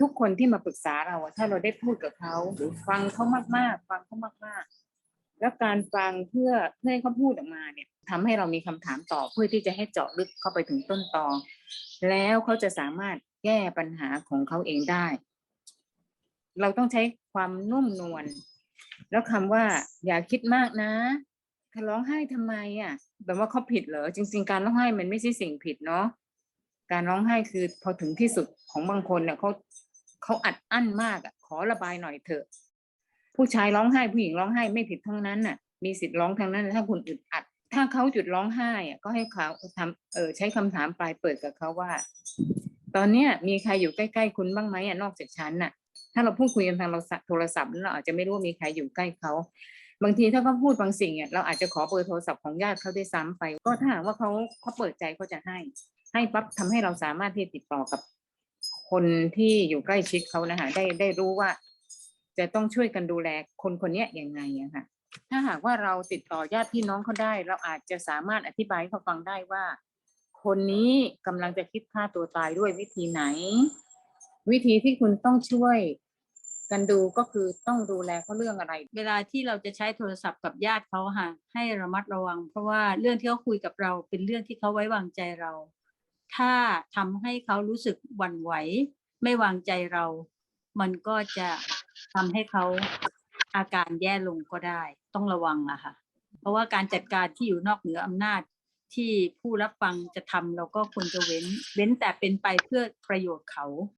ทุกคนที่มาปรึกษาเราถ้าเราได้พูดกับเขาหรือฟังเขามากๆ ฟังเขามากๆ แล้วการฟังเพื่อเพื่อให้เขาพูดออกมาเนี่ยทำให้เรามีคำถามต่อเพื่อที่จะให้เจาะลึกเข้าไปถึงต้นตอแล้วเขาจะสามารถแก้ปัญหาของเขาเองได้ เราต้องใช้ความนุ่มนวลแล้วคำว่าอย่าคิดมากนะเขาร้องไห้ทำไมอะแบบว่าเขาผิดเหรอจริง ๆ การร้องไห้มันไม่ใช่สิ่งผิดเนาะการร้องไห้คือพอถึงที่สุดของบางคนเนี่ยเขา เขาอัดอั้นมากอะ ขอระบายหน่อยเถอะ ผู้ชายร้องไห้ผู้หญิงร้องไห้ไม่ผิดทั้งนั้นน่ะ มีสิทธิ์ร้องทั้งนั้น ถ้าคุณอึดอัด ถ้าเขาจุดร้องไห้อะก็ให้เขาทำเออใช้คำถามปลายเปิดกับเขาว่า ตอนเนี้ยมีใครอยู่ใกล้ๆคุณบ้างไหมอะนอกจากฉันน่ะ ถ้าเราพูดคุยกันทางเราโทรศัพท์เราอาจจะไม่รู้ว่ามีใครอยู่ใกล้เขาบางทีถ้าเขาพูดบางสิ่งเนี่ยเราอาจจะขอเบอร์โทรศัพท์ของญาติเขาได้ซ้ำไป ก็ถ้าหากว่าเขาเขาเปิดใจเขาจะให้ ให้ปั๊บทำให้เราสามารถที่ติดต่อกับ คนที่อยู่ใกล้ชิดเขานะคะได้ได้รู้ว่า จะต้องช่วยกันดูแลคนคนนี้ยังไงอะค่ะ ถ้าหากว่าเราติดต่อญาติพี่น้องเขาได้ เราอาจจะสามารถอธิบายให้เขาฟังได้ว่า คนนี้กำลังจะคิดฆ่าตัวตายด้วยวิธีไหน วิธีที่คุณต้องช่วยกันดูก็คือต้องดูแลเขาเรื่องอะไร เวลาที่เราจะใช้โทรศัพท์กับญาติเขาค่ะให้ระมัดระวัง เพราะว่าเรื่องที่เขาคุยกับเราเป็นเรื่องที่เขาไว้วางใจเรา ถ้าทำให้เขารู้สึกหวั่นไหว ไม่วางใจเรา มันก็จะทำให้เขาอาการแย่ลงก็ได้ ต้องระวังอะค่ะ เพราะว่าการจัดการที่อยู่นอกเหนืออำนาจที่ผู้รับฟังจะทำเราก็ควรจะเว้น เว้นแต่เป็นไปเพื่อประโยชน์เขา